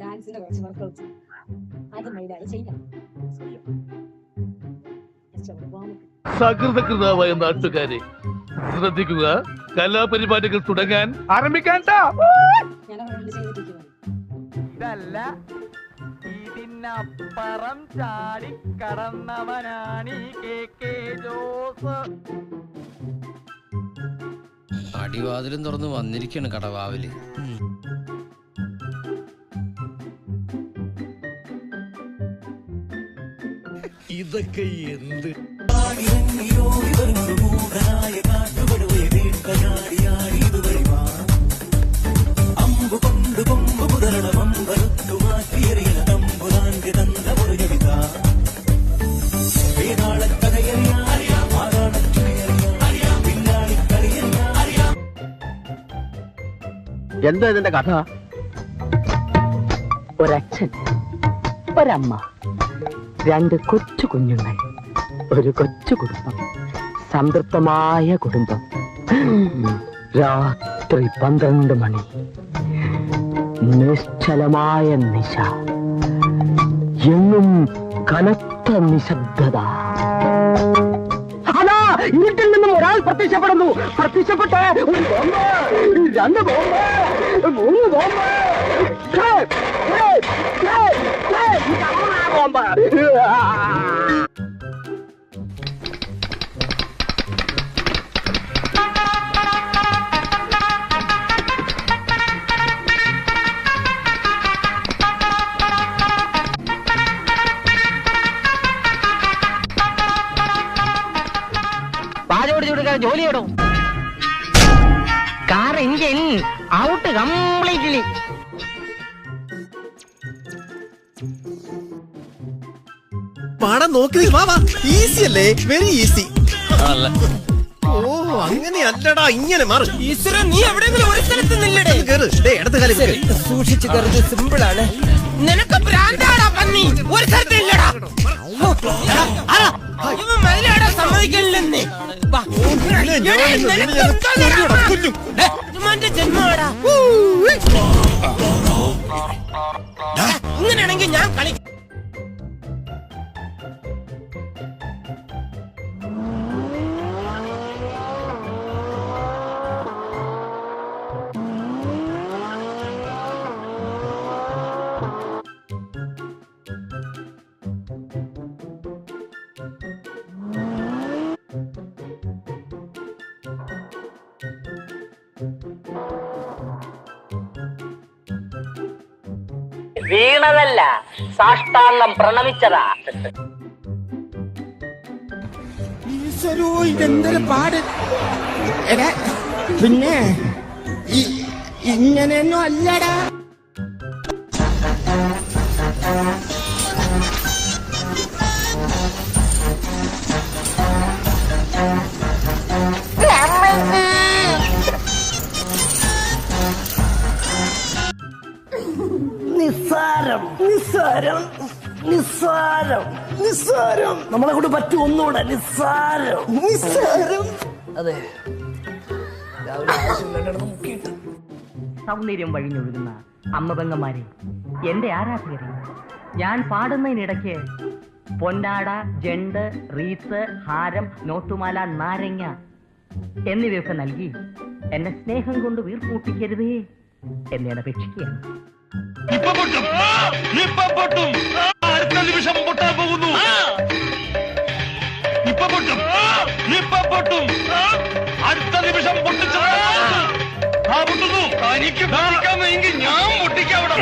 ഡാൻസിന്റെ കുറച്ച് വർക്കൗട്ട്സ് അത്. സകൃതകൃതാവായ നാട്ടുകാരെ ശ്രദ്ധിക്കുക കലാപരിപാടികൾ തുടങ്ങാൻ ആരംഭിക്കാൻ ഇതല്ല ഇതിനപ്പുറം ചാടി കടന്നവനാണ് ഈ കെ കെ ജോസ്. അടിവാതിലും തുറന്ന് വന്നിരിക്കാണ് കടവാവിൽ. ഇതൊക്കെ എന്ത്? എന്താ ഇതിന്റെ കഥ? ഒരച്ഛൻ ഒരമ്മ. രണ്ട് കൊച്ചു കുഞ്ഞുങ്ങൾ. ഒരു കൊച്ചു കുടുംബം. സംതൃപ്തമായ കുടുംബം. രാത്രി പന്ത്രണ്ട് മണി. നിശ്ചലമായ നിശ. എങ്ങും കനത്ത നിശബ്ദത. അതാ നിന്നും ഒരാൾ പ്രത്യക്ഷപ്പെടുന്നു. പ്രത്യക്ഷപ്പെട്ട് രണ്ട് ബോംബ് മൂന്ന് ബോംബ്. ഇതാണ് ബോംബ് പാചോടിച്ചു കൊടുക്കാൻ ജോലി ചെയ്യണോ കാർ എഞ്ചിൻ ഔട്ട് കംപ്ലീറ്റ്ലി പടം നോക്കി വാ വാ. ഈസി അല്ലേ? വെരി ഈസി ഓ അങ്ങനെയല്ലടാ ഇങ്ങനെ മാറ്. നീ എവിടെയെങ്കിലും ഒരു സ്ഥലത്ത് നില്ലടേ. കേറ്. ദേ ഇടത് കാലം കേറ്. സൂക്ഷിച്ചു കരുത് സിമ്പിൾ ആണ്. നിനക്ക് ഭ്രാന്താടാ പന്നി. ഒരു സ്ഥലത്ത് ഇല്ലടാ. ഇങ്ങനെയാണെങ്കിൽ ഞാൻ കളി വീണതല്ല സാഷ്ടാംഗം പ്രണമിച്ചതാ. പിന്നെ ഇങ്ങനെയൊന്നും അല്ലടാ. നിസ്സാരം. നിസ്സാരം. നിസ്സാരം. നിസ്സാരം. നമ്മളെ കൂടെ പറ്റും ഒന്നുകൂടെ. നിസ്സാരം. നിസ്സാരം. അതെ. സൗന്ദര്യം വഴിഞ്ഞൊഴുകുന്ന അമ്മ പെങ്ങന്മാരെ എന്റെ ആരാധകരെ ഞാൻ പാടുന്നതിനിടയ്ക്ക് പൊന്നാട ജണ്ട് റീത്ത് ഹാരം നോട്ടുമാല നാരങ്ങ എന്നിവയൊക്കെ നൽകി എന്നെ സ്നേഹം കൊണ്ട് വീർപ്പൂട്ടിക്കരുതേ എന്നെ അപേക്ഷിക്കുകയാണ്. ഇപ്പൊ പൊട്ടും ഇപ്പൊ പൊട്ടും അടുത്ത നിമിഷം പൊട്ടാൻ പോകുന്നു ഇപ്പൊ പൊട്ടും ഇപ്പൊ പൊട്ടും അടുത്ത നിമിഷം പൊട്ടിച്ചു ആ പൊട്ടുന്നു തനിക്ക് പൊട്ടിക്കാമെങ്കിൽ ഞാൻ പൊട്ടിക്കാം അവിടെ.